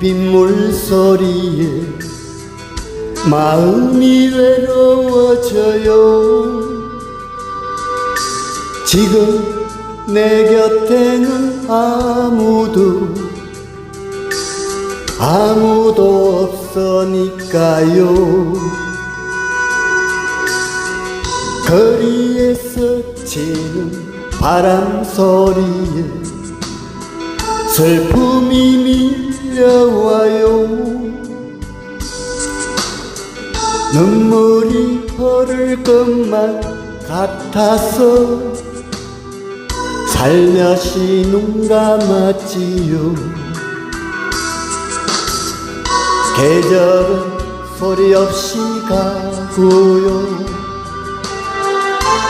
빗물 소리에 마음이 외로워져요. 지금 내 곁에는 아무도 아무도 없으니까요. 거리에서 치는 바람 소리에 슬픔이 밀려와요. 눈물이 흐를 것만 같아서 살며시 눈 감았지요. 계절은 소리 없이 가고요.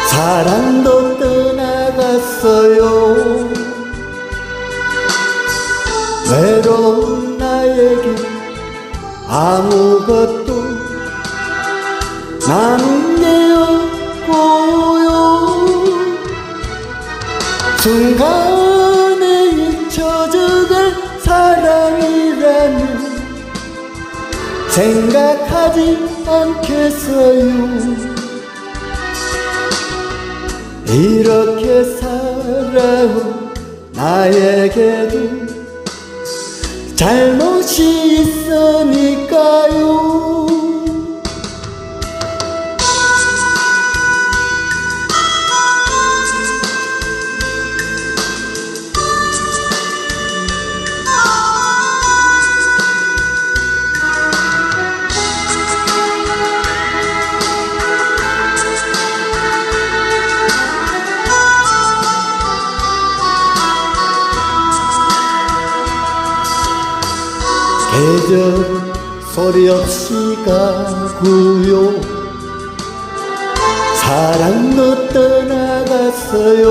사랑도 떠 나에게 아무것도 게 없고요. 순간에 잊혀져갈 사랑이라면 생각하지 않겠어요. 이렇게 살아온 나에게도 잘못이 있으니까요 계절 소리 없이 가고요. 사랑도 떠나갔어요.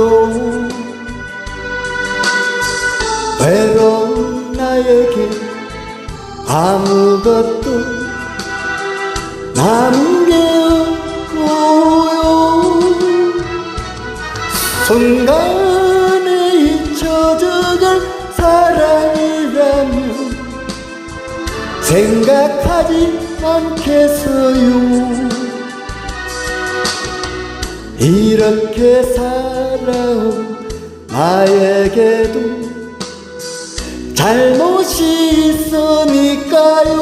외로운 나에게 아무것도 남은 게 없고요 순간 생각하지 않겠어요. 이렇게 살아온 나에게도 잘못이 있으니까요.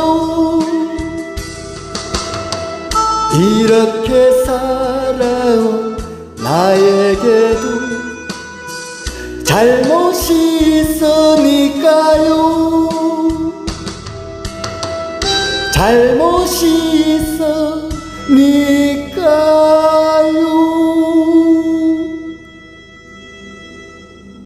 이렇게 살아온 나에게 잘못이